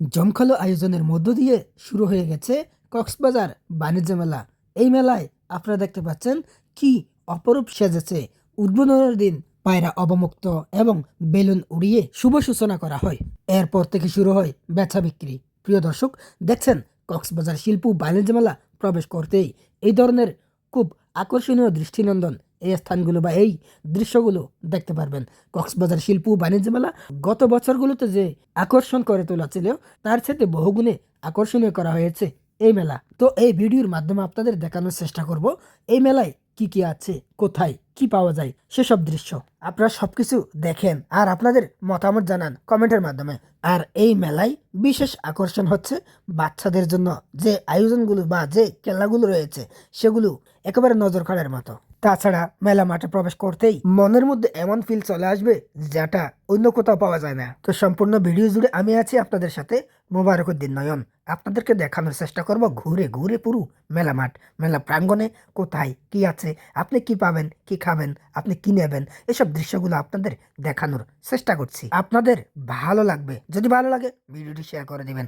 জমকালো আয়োজনের মধ্য দিয়ে শুরু হয়ে গেছে কক্সবাজার বাণিজ্য মেলা। এই মেলায় আপনারা দেখতে পাচ্ছেন কি অপরূপ সেজেছে। উদ্বোধনের দিন পায়রা অবমুক্ত এবং বেলুন উড়িয়ে শুভ সূচনা করা হয়। এরপর থেকে শুরু হয় বেচা বিক্রি। প্রিয় দর্শক, দেখছেন কক্সবাজার শিল্প বাণিজ্য মেলা প্রবেশ করতেই এই ধরনের খুব আকর্ষণীয় দৃষ্টিনন্দন এই স্থানগুলো বা এই দৃশ্যগুলো দেখতে পারবেন। কক্সবাজার শিল্প বাণিজ্য মেলা গত বছরগুলোতে যে আকর্ষণ করে তোলা ছিল তার সাথে বহুগুণে আকর্ষণীয় করা হয়েছে এই মেলা। তো এই ভিডিওর মাধ্যমে আপনাদের দেখানোর চেষ্টা করব, এই মেলায় কি কি আছে? কোথায়? কি পাওয়া যায়? সেসব দৃশ্য আপনারা সবকিছু দেখেন আর আপনাদের মতামত জানান কমেন্টের মাধ্যমে। আর এই মেলায় বিশেষ আকর্ষণ হচ্ছে বাচ্চাদের জন্য যে আয়োজনগুলো বা যে খেলাগুলো রয়েছে সেগুলো একেবারে নজর কাড়ার মতো। তাছাড়া মেলা মাঠে প্রবেশ করতেই মনের মধ্যে এমন ফিল চলে আসবে যেটা অন্য কোথাও পাওয়া যায় না। তো সম্পূর্ণ ভিডিও জুড়ে আমি আছি আপনাদের সাথে মোবারকুদ্দিন নয়ন। আপনাদেরকে দেখানোর চেষ্টা করব ঘুরে ঘুরে পুরো মেলা মাঠ, মেলা প্রাঙ্গণে কোথায়, কি আছে, আপনি কি পাবেন, কি খাবেন, আপনি কি নেবেন, এসব দৃশ্যগুলো আপনাদের দেখানোর চেষ্টা করছি। আপনাদের ভালো লাগবে, যদি ভালো লাগে ভিডিওটি শেয়ার করে দিবেন।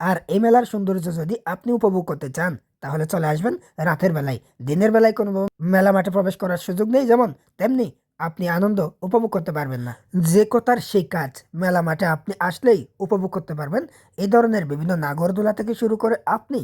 আর এই মেলার সৌন্দর্য যদি আপনি উপভোগ করতে চান, তাহলে চলে আসবেন রাতের বেলায়। দিনের বেলায় কোনো মেলা মাঠে প্রবেশ করার সুযোগ নেই, যেমন তেমনি আপনি আনন্দ উপভোগ করতে পারবেন না। যে কথার সেই কাজ মেলা মাঠে আপনি আসলেই উপভোগ করতে পারবেন। এই ধরনের বিভিন্ন নাগরদোলা থেকে শুরু করে আপনি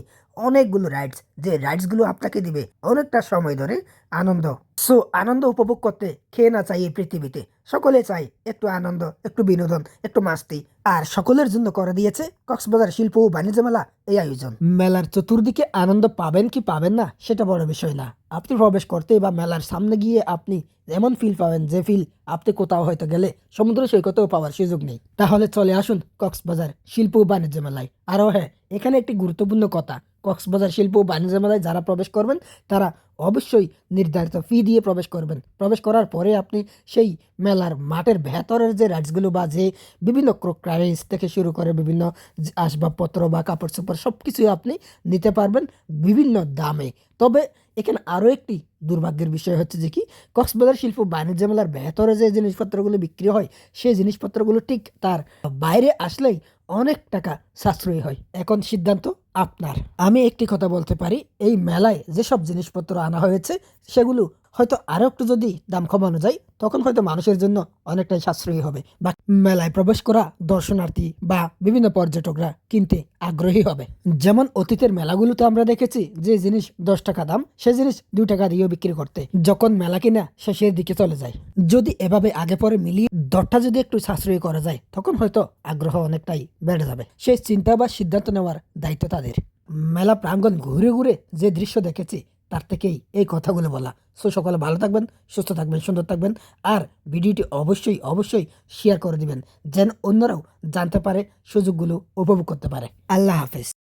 অনেকগুলো রাইডস যে রাইডসগুলো আপনাকে দিবে অনেকটা সময় ধরে আনন্দ। সো আনন্দ উপভোগ করতে খেয়ে না চাই এই পৃথিবীতে। সকলে চাই একটু আনন্দ, একটু বিনোদন, একটু মাস্তি। আর সকলের জন্য করে দিয়েছে কক্সবাজার শিল্প ও বাণিজ্য মেলা এই আয়োজন। মেলার চতুর্দিকে আনন্দ পাবেন কি পাবেন না, সেটা বড় বিষয় না। আপনি প্রবেশ করতে বা মেলার সামনে গিয়ে আপনি এমন ফিল পাবেন যে ফিল আপনি কোথাও হয়তো গেলে সমুদ্র সৈকতেও পাওয়ার সুযোগ নেই। তাহলে চলে আসুন কক্সবাজার শিল্প ও বাণিজ্য মেলায়। আরও হ্যাঁ এখানে একটি গুরুত্বপূর্ণ কথা। কক্সবাজার শিল্প ও বাণিজ্য মেলায় যারা প্রবেশ করবেন, তারা অবশ্যই নির্ধারিত ফি দিয়ে প্রবেশ করবেন। প্রবেশ করার পরে আপনি সেই মেলার মাঠের ভেতরের যে রাইডসগুলো বা যে বিভিন্ন ক্রোকারিজ থেকে শুরু করে বিভিন্ন আসবাবপত্র বা কাপড় চোপড় সব কিছুই আপনি নিতে পারবেন বিভিন্ন দামে। তবে এখানে আরও একটি দুর্ভাগ্যের বিষয় হচ্ছে যে কি, কক্সবাজার শিল্প বাণিজ্য মেলার ভেতরে যে জিনিসপত্রগুলো বিক্রি হয়, সেই জিনিসপত্রগুলো ঠিক তার বাইরে আসলেই অনেক টাকা সাশ্রয়ী হয়। এখন সিদ্ধান্ত আপনার। আমি একটি কথা বলতে পারি, এই মেলায় যেসব জিনিসপত্র আনা হয়েছে, সেগুলো হয়তো আরও একটু যদি দাম কমানো যায়, তখন হয়তো মানুষের জন্য অনেকটাই সাশ্রয়ী হবে। বা মেলায় প্রবেশ করা দর্শনার্থী বা বিভিন্ন পর্যটকরা কিনতে আগ্রহী হবে। যেমন অতীতের মেলাগুলোতে আমরা দেখেছি যে জিনিস দশ টাকা দাম, সে জিনিস দুই টাকা দিয়েও বিক্রি করতে। যখন মেলা কিনা শেষের দিকে চলে যায়। যদি এভাবে আগে পরে মিলিয়ে দরটা যদি একটু সাশ্রয়ী করা যায়, তখন হয়তো আগ্রহ অনেকটাই বেড়ে যাবে। সেই চিন্তা বা সিদ্ধান্ত নেওয়ার দায়িত্ব তাদের। মেলা প্রাঙ্গণ ঘুরে ঘুরে যে দৃশ্য দেখেছি, তার থেকেই এই কথাগুলো বলা। সো সকলে ভালো থাকবেন, সুস্থ থাকবেন, সুন্দর থাকবেন, আর ভিডিওটি অবশ্যই অবশ্যই শেয়ার করে দিবেন, যেন অন্যরাও জানতে পারে, সুযোগগুলো উপভোগ করতে পারে। আল্লাহ হাফেজ।